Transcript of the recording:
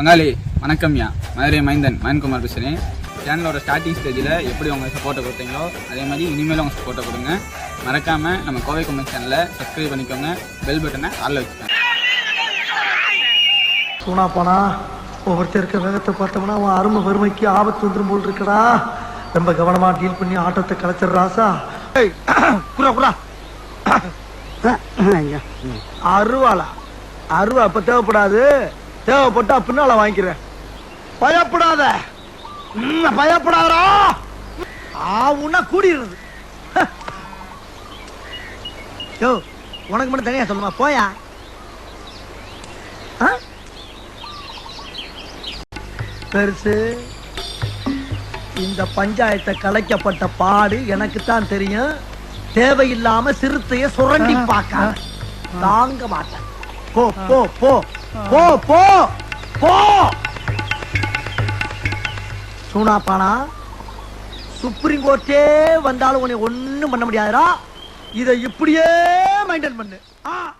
பங்காளி வணக்கம்யா மதுரை மைந்தன் மயன்குமார் பேசுகிறேன் சேனலோட ஸ்டார்டிங் ஸ்டேஜில் எப்படி உங்கள் சப்போர்ட்டை கொடுத்தீங்களோ அதே மாதிரி இனிமேலும் உங்கள் சப்போர்ட்டை கொடுங்க. மறக்காமல் நம்ம கோவை கும்பல் சேனலை சப்ஸ்கிரைப் பண்ணிக்கோங்க. பெல் பட்டனை ஆளில் வச்சுக்கோங்க. சூனா போனா ஒவ்வொருத்தர் இருக்க வேகத்தை பார்த்தோம்னா அவன் அருமை வறுமைக்கு ஆபத்து வந்துடும் போல் இருக்கடா. ரொம்ப கவனமா டீல் பண்ணி ஆட்டத்தை கலைச்சிடுறாசா குரா குரா அருவாளா. அருவா அப்ப தேவைப்படாது. தேவைப்பட்டா பின்னால வாங்கிக்கிறேன். பயப்படாத. ம், பயப்படாதடா? ஆவுன்னா கூடிடுறது. யோ உனக்கு மட்டும் தனியா சொல்லுமா போயா? பெருசு இந்த பஞ்சாயத்தை கலைக்கப்பட்ட பாடு எனக்கு தான் தெரியும். தேவையில்லாம சிறுத்தைய சுரண்டி பார்க்க தாங்க மாட்டேன். போ போ போ. போ போ. போ. சூனாப்பானா சுப்ரீம் கோர்ட்டே வந்தாலும் உன்னை ஒன்றும் பண்ண முடியாதுடா. இதை இப்படியே மெயின்டைன் பண்ணு. ஆ.